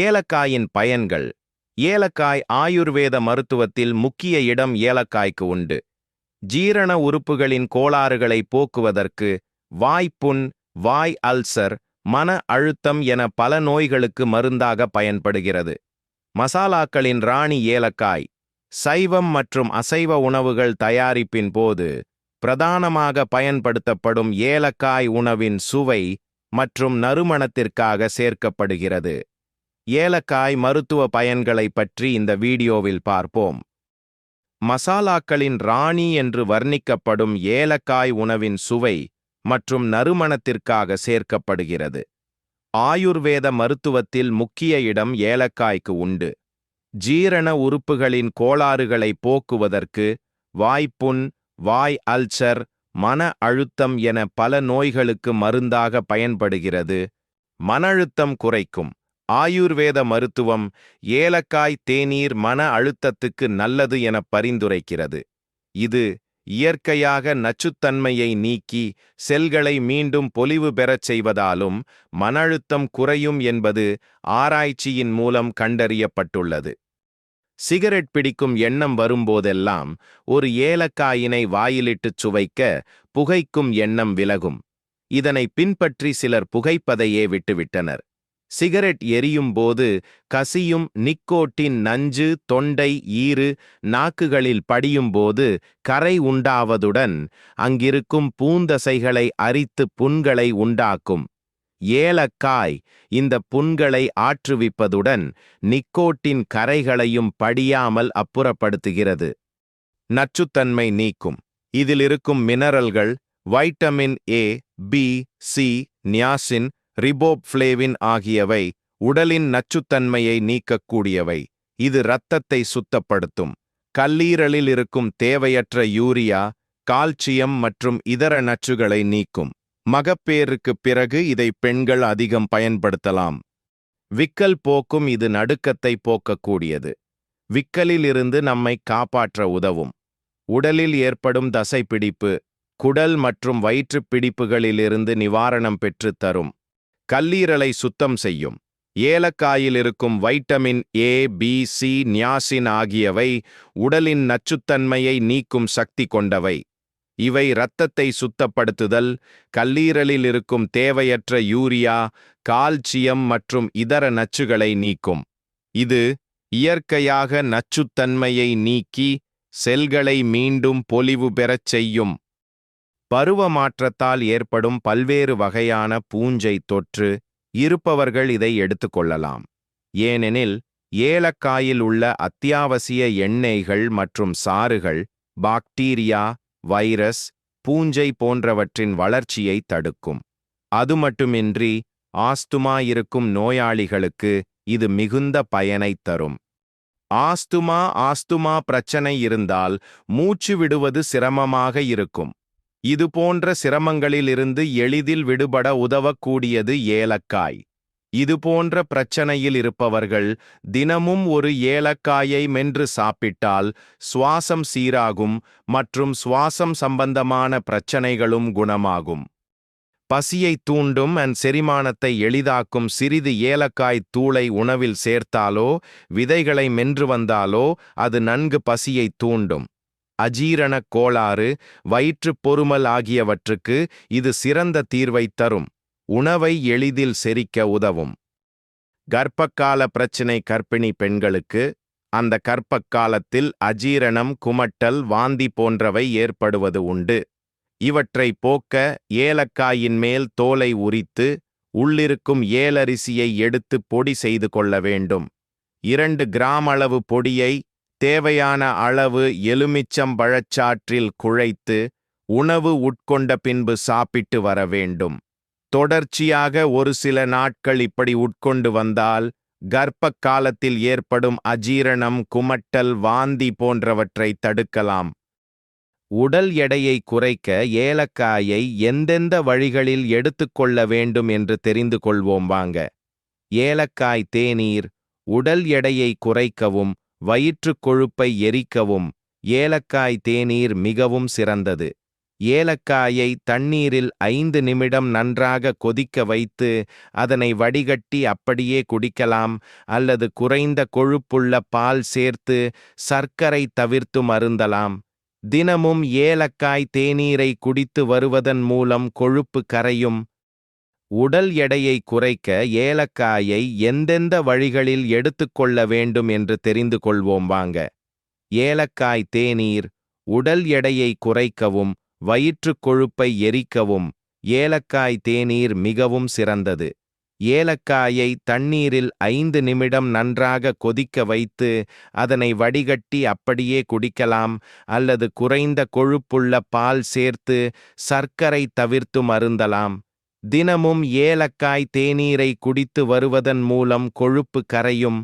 ஏலக்காயின் பயன்கள். ஏலக்காய் ஆயுர்வேத மருத்துவத்தில் முக்கிய இடம் ஏலக்காய்க்கு உண்டு. ஜீரண உறுப்புகளின் கோளாறுகளை போக்குவதற்கு வாய்ப்புண் வாய் அல்சர் மன அழுத்தம் என பல நோய்களுக்கு மருந்தாக பயன்படுகிறது. மசாலாக்களின் ராணி ஏலக்காய். சைவம் மற்றும் அசைவ உணவுகள் தயாரிப்பின் போது பிரதானமாக பயன்படுத்தப்படும் ஏலக்காய் உணவின் சுவை மற்றும் நறுமணத்திற்காக சேர்க்கப்படுகிறது. ஏலக்காய் மருத்துவ பயன்களை பற்றி இந்த வீடியோவில் பார்ப்போம். மசாலாக்களின் ராணி என்று வர்ணிக்கப்படும் ஏலக்காய் உணவின் சுவை மற்றும் நறுமணத்திற்காக சேர்க்கப்படுகிறது. ஆயுர்வேத மருத்துவத்தில் முக்கிய இடம் ஏலக்காய்க்கு உண்டு. ஜீரண உறுப்புகளின் கோளாறுகளை போக்குவதற்கு வாய்ப்புண் வாய் அல்சர் மன அழுத்தம் என பல நோய்களுக்கு மருந்தாக பயன்படுகிறது. மன அழுத்தம் குறைக்கும். ஆயுர்வேத மருத்துவம் ஏலக்காய் தேநீர் மன அழுத்தத்துக்கு நல்லது என பரிந்துரைக்கிறது. இது இயற்கையாக நச்சுத்தன்மையை நீக்கி செல்களை மீண்டும் பொலிவு பெறச் செய்வதாலும் மன அழுத்தம் குறையும் என்பது ஆராய்ச்சியின் மூலம் கண்டறியப்பட்டுள்ளது. சிகரெட் பிடிக்கும் எண்ணம் வரும்போதெல்லாம் ஒரு ஏலக்காயினை வாயிலிட்டுச் சுவைக்க புகைக்கும் எண்ணம் விலகும். இதனை பின்பற்றி சிலர் புகைப்பதையே விட்டுவிட்டனர். சிகரெட் எரியும் போது கசியும் நிக்கோட்டின் நஞ்சு தொண்டை ஈறு நாக்குகளில் படியும்போது கரை உண்டாவதுடன் அங்கிருக்கும் பூந்தசைகளை அரித்து புண்களை உண்டாக்கும். ஏலக்காய் இந்த புண்களை ஆற்றுவிப்பதுடன் நிக்கோட்டின் கரைகளையும் படியாமல் அப்புறப்படுத்துகிறது. நச்சுத்தன்மை நீக்கும். இதில் இருக்கும் மினரல்கள் vitamin A B C niacin riboflavin ஆகியவை உடலின் நச்சுத்தன்மையை நீக்கக்கூடியவை. இது இரத்தத்தை சுத்தப்படுத்தும். கல்லீரலில் இருக்கும் தேவையற்ற யூரியா கால்சியம் மற்றும் இதர நச்சுகளை நீக்கும். மகப்பேறுக்குப் பிறகு இதை பெண்கள் அதிகம் பயன்படுத்தலாம். விக்கல் போக்கும் இது நடுக்கத்தை போக்கக்கூடியது. விக்கலிலிருந்து நம்மை காப்பாற்ற உதவும். உடலில் ஏற்படும் தசைப்பிடிப்பு குடல் மற்றும் வயிற்றுப் பிடிப்புகளிலிருந்து நிவாரணம் பெற்றுத் தரும். கல்லீரலை சுத்தம் செய்யும். ஏலக்காயில் இருக்கும் vitamin A B C niacin ஆகியவை உடலின் நச்சுத்தன்மையை நீக்கும் சக்தி கொண்டவை. இவை இரத்தத்தை சுத்தப்படுத்துதல் கல்லீரலில் இருக்கும் தேவையற்ற யூரியா கால்சியம் மற்றும் இதர நச்சுகளை நீக்கும். இது இயற்கையாக நச்சுத்தன்மையை நீக்கி செல்களை மீண்டும் பொலிவு பெறச் செய்யும். பருவ மாற்றத்தால் ஏற்படும் பல்வேறு வகையான பூஞ்சை தொற்று இருப்பவர்கள் இதை எடுத்துக்கொள்ளலாம். ஏனெனில் ஏலக்காயில் உள்ள அத்தியாவசிய எண்ணெய்கள் மற்றும் சாறுகள் பாக்டீரியா வைரஸ் பூஞ்சை போன்றவற்றின் வளர்ச்சியை தடுக்கும். அது மட்டுமின்றி ஆஸ்துமா இருக்கும் நோயாளிகளுக்கு இது மிகுந்த பயனைத் தரும். ஆஸ்துமா ஆஸ்துமா பிரச்சனை இருந்தால் மூச்சு விடுவது சிரமமாக இருக்கும். இது போன்ற சிரமங்களிலிருந்து எளிதில் விடுபட உதவக்கூடியது ஏலக்காய். இது போன்ற பிரச்சனையில் இருப்பவர்கள் தினமும் ஒரு ஏலக்காயை மென்று சாப்பிட்டால் சுவாசம் சீராகும் மற்றும் சுவாசம் சம்பந்தமான பிரச்சனைகளும் குணமாகும். பசியை தூண்டும் அண்ட் செரிமானத்தை எளிதாக்கும் சிறிது ஏலக்காய் தூளை உணவில் சேர்த்தாலோ விதைகளை மென்று வந்தாலோ அது நன்கு பசியை தூண்டும். அஜீரணக் கோளாறு வயிற்றுப் பொறுமல் ஆகியவற்றுக்கு இது சிறந்த தீர்வைத் தரும். உணவை எளிதில் செரிக்க உதவும். கர்ப்பக்கால பிரச்சினை கர்ப்பிணி பெண்களுக்கு அந்த கர்ப்பக்காலத்தில் அஜீரணம் குமட்டல் வாந்தி போன்றவை ஏற்படுவது உண்டு. இவற்றை போக்க ஏலக்காயின் மேல் தோலை உரித்து உள்ளிருக்கும் ஏலரிசியை எடுத்து பொடி செய்து கொள்ள வேண்டும். இரண்டு கிராம் அளவு பொடியை தேவையான அளவு எலுமிச்சம் பழச்சாற்றில் குழைத்து உணவு உட்கொண்ட பின்பு சாப்பிட்டு வர வேண்டும். தொடர்ச்சியாக ஒரு சில நாட்கள் இப்படி உட்கொண்டு வந்தால் கர்ப்ப காலத்தில் ஏற்படும் அஜீரணம் குமட்டல் வாந்தி போன்றவற்றை தடுக்கலாம். உடல் எடையை குறைக்க ஏலக்காயை எந்தெந்த வழிகளில் எடுத்துக்கொள்ள வேண்டும் என்று தெரிந்து கொள்வோம் வாங்க. ஏலக்காய் தேநீர் உடல் எடையை குறைக்கவும் வயிற்றுக் கொழுப்பை எரிக்கவும் ஏலக்காய் தேநீர் மிகவும் சிறந்தது. ஏலக்காயை தண்ணீரில் ஐந்து நிமிடம் நன்றாக கொதிக்க வைத்து அதனை வடிகட்டி அப்படியே குடிக்கலாம் அல்லது குறைந்த கொழுப்புள்ள பால் சேர்த்து சர்க்கரை தவிர்த்து மருந்தலாம். தினமும் ஏலக்காய் தேநீரை குடித்து வருவதன் மூலம் கொழுப்பு கரையும் உடல் எடையை குறைக்க ஏலக்காயை எந்தெந்த வழிகளில் எடுத்துக்கொள்ள வேண்டும் என்று தெரிந்து கொள்வோம் வாங்க. ஏலக்காய் தேநீர் உடல் எடையை குறைக்கவும் வயிற்றுக் கொழுப்பை எரிக்கவும். ஏலக்காய் தேநீர் மிகவும் சிறந்தது. ஏலக்காயை தண்ணீரில் ஐந்து நிமிடம் நன்றாக கொதிக்க வைத்து அதனை வடிகட்டி அப்படியே குடிக்கலாம் அல்லது குறைந்த கொழுப்புள்ள பால் சேர்த்து சர்க்கரை தவிர்த்து மருந்தலாம். தினமும் ஏலக்காய் தேநீரை குடித்து வருவதன் மூலம் கொழுப்பு கரையும்.